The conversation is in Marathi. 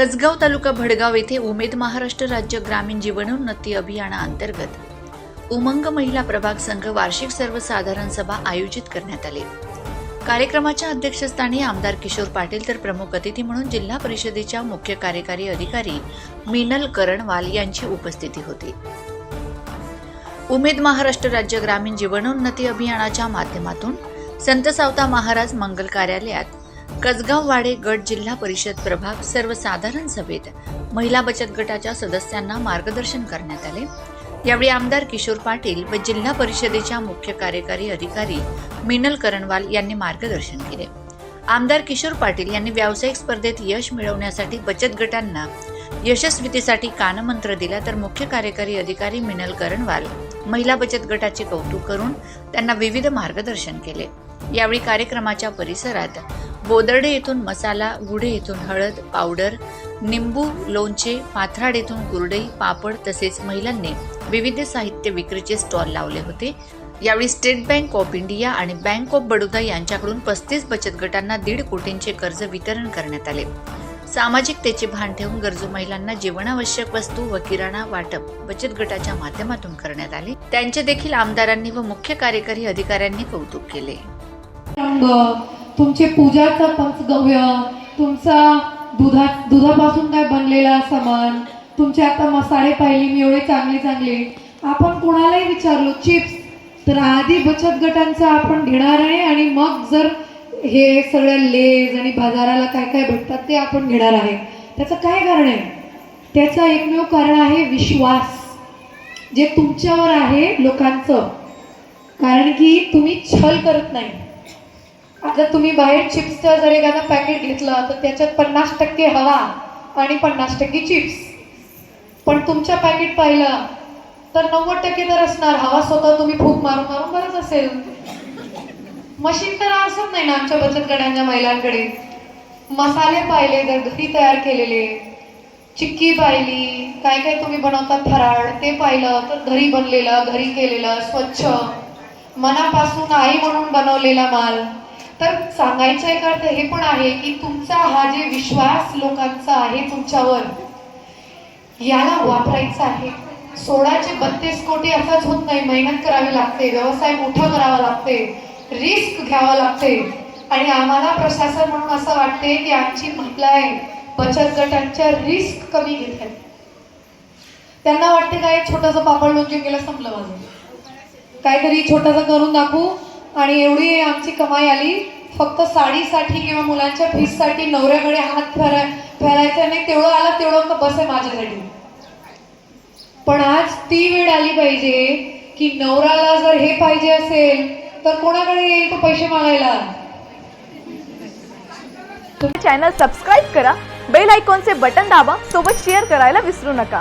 कसगाव तालुका भडगाव येथे उमेद महाराष्ट्र राज्य ग्रामीण जीवनोन्नती अभियानाअंतर्गत उमंग महिला प्रभाग संघ वार्षिक सर्वसाधारण सभा आयोजित करण्यात आली. कार्यक्रमाच्या अध्यक्षस्थानी आमदार किशोर पाटील तर प्रमुख अतिथी म्हणून जिल्हा परिषदेच्या मुख्य कार्यकारी अधिकारी मिनल करणवाल यांची उपस्थिती होती. उमेद महाराष्ट्र राज्य ग्रामीण जीवनोन्नती अभियानाच्या माध्यमातून संत सावता महाराज मंगल कार्यालयात कसगाव वाडे गट जिल्हा परिषद प्रभाग सर्वसाधारण सभेत महिला बचत गटाच्या सदस्यांना मार्गदर्शन करण्यात आले. यावेळी आमदार किशोर पाटील व जिल्हा परिषदेच्या मुख्य कार्यकारी अधिकारी मिनल करणवाल यांनी मार्गदर्शन केले. आमदार किशोर पाटील यांनी व्यावसायिक स्पर्धेत यश मिळवण्यासाठी बचत गटांना यशस्वीतेसाठी कानमंत्र दिला तर मुख्य कार्यकारी अधिकारी मिनल करणवाल महिला बचत गटाचे कौतुक करून त्यांना विविध मार्गदर्शन केले. यावेळी कार्यक्रमाच्या परिसरात बोदर्डे येथून मसाला गुढे येथून हळद पावडर निंबू लोणचे पाथराड येथून कुरडई पापड तसेच महिलांनी विविध साहित्य विक्रीचे स्टॉल लावले होते. यावेळी स्टेट बँक ऑफ इंडिया आणि बँक ऑफ बडोदा यांच्याकडून पस्तीस बचत गटांना दीड कोटींचे कर्ज वितरण करण्यात आले. सामाजिकतेचे भान ठेवून गरजू महिलांना जीवनावश्यक वस्तू व किराणा वाटप बचत गटाच्या माध्यमातून करण्यात आले. त्यांचे देखील आमदारांनी व मुख्य कार्यकारी अधिकाऱ्यांनी कौतुक केले. तुमचे पूजाचा पंचगव्य तुमचा दुधा दुधापासून काय बनलेला सामान तुमचे आता मसाले पाहिले मी एवढे चांगले चांगले. आपण कोणालाही विचारलो चिप्स तर आधी बचत गटांचा आपण घेणार आहे आणि मग जर हे सगळ्या लेज आणि बाजाराला काय काय भेटतात ते आपण घेणार आहे. त्याचं काय कारण आहे? त्याचं एकमेव कारण आहे विश्वास. जे तुमच्यावर आहे लोकांचं. कारण की तुम्ही छल करत नाही. आता तुम्ही बाहेर चिप्सचं जर एखादा पॅकेट घेतलं तर त्याच्यात पन्नास टक्के हवा आणि पन्नास टक्के चिप्स. पण तुमच्या पॅकेट पाहिलं तर नव्वद टक्के तर असणार. हवा स्वतः तुम्ही फूक मारून मारून बरंच असेल. मशीन तर असत नाही ना आमच्या बचत गटांच्या महिलांकडे. मसाले पाहिले तर घरी तयार केलेले. चिक्की पाहिली काय काय तुम्ही बनवतात फराळ ते पाहिलं तर घरी बनलेलं घरी केलेलं स्वच्छ. मनापासून आई म्हणून बनवलेला माल. तर सांगायचं एक अर्थ हे पण आहे की तुमचा हा जे विश्वास लोकांचा आहे तुमच्यावर याला वापरायचा आहे. सोळाचे बत्तीस कोटी असाच होत नाही मेहनत करावी लागते व्यवसाय मोठा करावा लागते. रिस्क घ्यावा लागते. आणि आम्हाला प्रशासन म्हणून असं वाटते की आमची महिला बचत गटांच्या रिस्क कमी घेत आहेत. त्यांना वाटते काय छोटस पापड लोणचे गेलं संपलं माझं. काहीतरी छोटंसं करून दाखवू. आणि एवढी आमची कमाई आली फक्त साडीसाठी किंवा मुलांच्या फीससाठी नवऱ्याकडे हात फेरा फेरायचा नाही तेवढं आलं तेवढं बस आहे माझ्यासाठी. पण आज ती वेळ आली पाहिजे की नवऱ्याला जर हे पाहिजे असेल तर कोणाकडे येईल तो पैसे मागायला? चॅनल सबस्क्राईब करा बेल आयकॉनचे बटन दाबा सोबत शेअर करायला विसरू नका.